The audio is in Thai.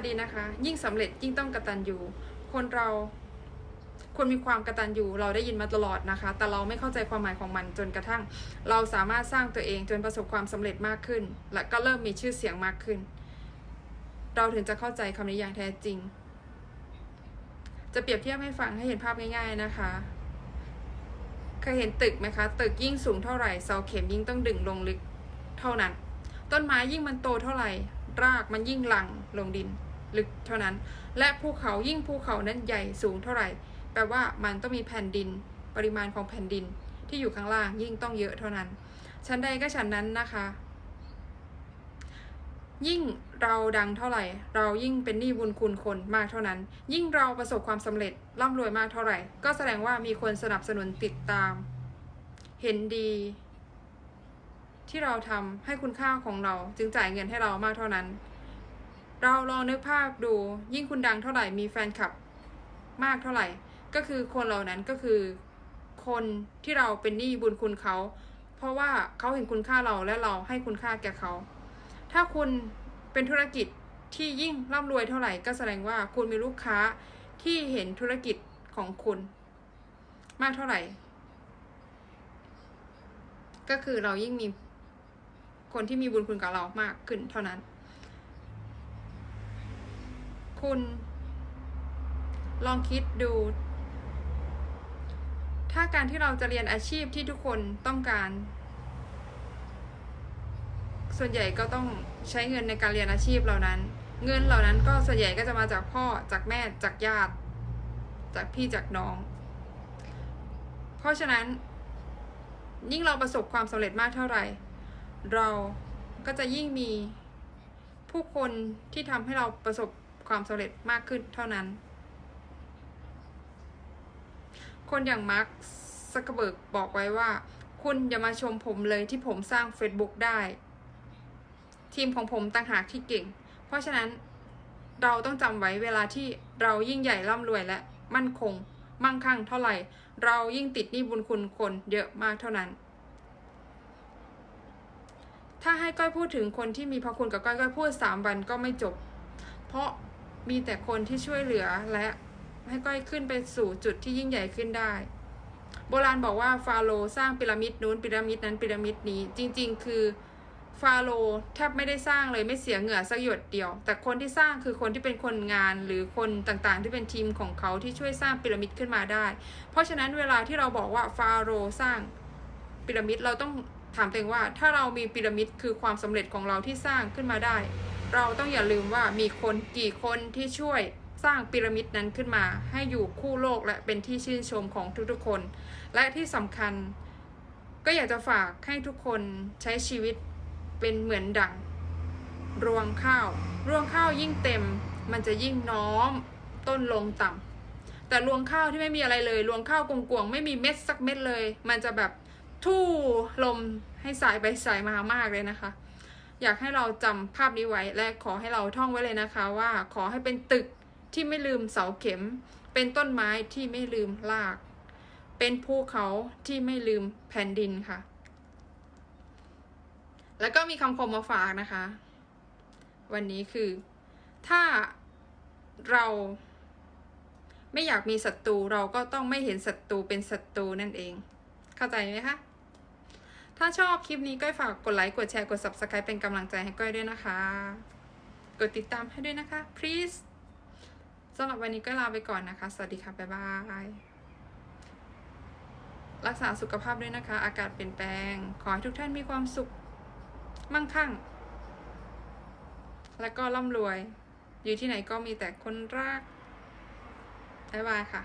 วัสดีนะคะ ยิ่งสำเร็จยิ่งต้องกระตันยูคนเราควรมีความกระตันยูเราได้ยินมาตลอดนะคะ แต่เราไม่เข้าใจความหมายของมันจนกระทั่ง เราสามารถสร้างตัวเองจนประสบความสำเร็จมากขึ้น และก็เริ่มมีชื่อเสียงมากขึ้น เราถึงจะเข้าใจคำนี้อย่างแท้จริง จะเปรียบเทียบให้ฟังให้เห็นภาพง่ายๆนะคะ เคยเห็นตึกไหมคะ ตึกยิ่งสูงเท่าไหร่เสาเข็มยิ่งต้องดึงลงลึกเท่านั้น ต้นไม้ยิ่งมันโตเท่าไหร่ รากมันยิ่งหลั่งลงดิน ลึกเท่านั้น และภูเขายิ่งภูเขานั้นใหญ่สูงเท่าไหร่ แปลว่ามันต้องมีแผ่นดิน ปริมาณของแผ่นดินที่อยู่ข้างล่างยิ่งต้องเยอะเท่านั้น ชั้นใดก็ชั้นนั้นนะคะ ยิ่งเราดังเท่าไหร่ เรายิ่งเป็นหนี้บุญคุณคนมากเท่านั้น ยิ่งเราประสบความสำเร็จร่ำรวยมากเท่าไหร่ ก็แสดงว่ามีคนสนับสนุนติดตาม เห็นดี ที่เราทำให้คุณค่าของเราจึงจ่ายเงินให้เรามากเท่านั้น เราลองนึกภาพดู ยิ่งคุณดังเท่าไหร่มีแฟนคลับมากเท่าไหร่ ก็คือคนเหล่านั้นก็คือ คนที่เราเป็นหนี้บุญคุณเขา เพราะว่าเขาเห็นคุณค่าเราและเราให้คุณค่าแก่เขา ถ้าคุณเป็นธุรกิจที่ยิ่งร่ำรวยเท่าไหร่ก็แสดงว่าคุณมีลูกค้าที่เห็นธุรกิจของคุณ มากเท่าไหร่ ก็คือเรายิ่งมีคนที่มีบุญคุณกับเรามากขึ้นเท่านั้น คุณ ลองคิดดู ถ้าการที่เราจะเรียนอาชีพที่ทุกคนต้องการ ส่วนใหญ่ก็ต้องใช้เงินในการเรียนอาชีพเหล่านั้น เงินเหล่านั้นก็ส่วนใหญ่ก็จะมาจากพ่อจากแม่จากญาติ จากพี่จากน้อง เพราะฉะนั้น ยิ่งเราประสบความสำเร็จมากเท่าไหร่ เราก็จะยิ่งมีผู้คนที่ทำให้เราประสบ ความสำเร็จมากขึ้นเท่านั้น คนอย่างมาร์คซักเคอร์เบิร์กบอกไว้ว่า คุณอย่ามาชมผมเลยที่ผมสร้าง Facebook ได้ ทีมของผมต่างหากที่เก่ง เพราะฉะนั้นเราต้องจำไว้เวลาที่เรายิ่งใหญ่ร่ำรวยและมั่นคง มั่งคั่งเท่าไหร่ เรายิ่งติดหนี้บุญคุณคนเยอะมากเท่านั้น ถ้าให้ก้อยพูดถึงคนที่มีพระคุณกับก้อยก้อยพูดสามวันก็ไม่จบ เพราะ มีแต่คนที่ช่วยเหลือและให้ก้อยขึ้นไปสู่จุดที่ยิ่งใหญ่ขึ้นได้ โบราณบอกว่าฟาโรสร้างพีระมิดนู้นพีระมิดนั้นพีระมิดนี้ จริง ๆ คือฟาโรแทบไม่ได้สร้างเลยไม่เสียเหงื่อสักหยดเดียว แต่คนที่สร้างคือคนที่เป็นคนงานหรือคนต่างๆ ที่เป็นทีมของเขาที่ช่วยสร้างพีระมิดขึ้นมาได้ เพราะฉะนั้นเวลาที่เราบอกว่าฟาโรสร้างพีระมิดเราต้องถามตัวเองว่า ถ้าเรามีพีระมิดคือความสำเร็จของเราที่สร้างขึ้นมาได้ เราต้องอย่าลืมว่ามีคนกี่คนที่ช่วยสร้างพีระมิดนั้นขึ้นมา ให้อยู่คู่โลกและเป็นที่ชื่นชมของทุกๆคน และที่สำคัญ ก็อยากจะฝากให้ทุกคนใช้ชีวิตเป็นเหมือนดังรวงข้าว รวงข้าวยิ่งเต็ม มันจะยิ่งน้อมต้นลงต่ำแต่รวงข้าวที่ไม่มีอะไรเลย รวงข้าวกวงๆไม่มีเม็ดสักเม็ดเลย มันจะแบบทู่ลมให้สายไปสายมามากเลยนะคะ อยากให้เราจำภาพนี้ไว้ และขอให้เราท่องไว้เลยนะคะว่าขอให้เป็นตึกที่ไม่ลืมเสาเข็ม เป็นต้นไม้ที่ไม่ลืมราก เป็นภูเขาที่ไม่ลืมแผ่นดินค่ะ แล้วก็มีคำคมมาฝากนะคะ วันนี้คือ ถ้าเราไม่อยากมีศัตรูเราก็ต้องไม่เห็นศัตรูเป็นศัตรูนั่นเอง เข้าใจไหมคะ ถ้าชอบคลิปนี้ก้อยฝากกดไลค์ กดแชร์ กด subscribe เป็นกำลังใจให้ก้อยด้วยนะคะ กดติดตามให้ด้วยนะคะ please สำหรับวันนี้ก็ลาไปก่อนนะคะ สวัสดีค่ะ บ๊ายบาย รักษาสุขภาพด้วยนะคะ อากาศเปลี่ยนแปลง ขอให้ทุกท่านมีความสุข มั่งคั่ง และก็ร่ำรวย อยู่ที่ไหนก็มีแต่คนรักบ๊ายบายค่ะ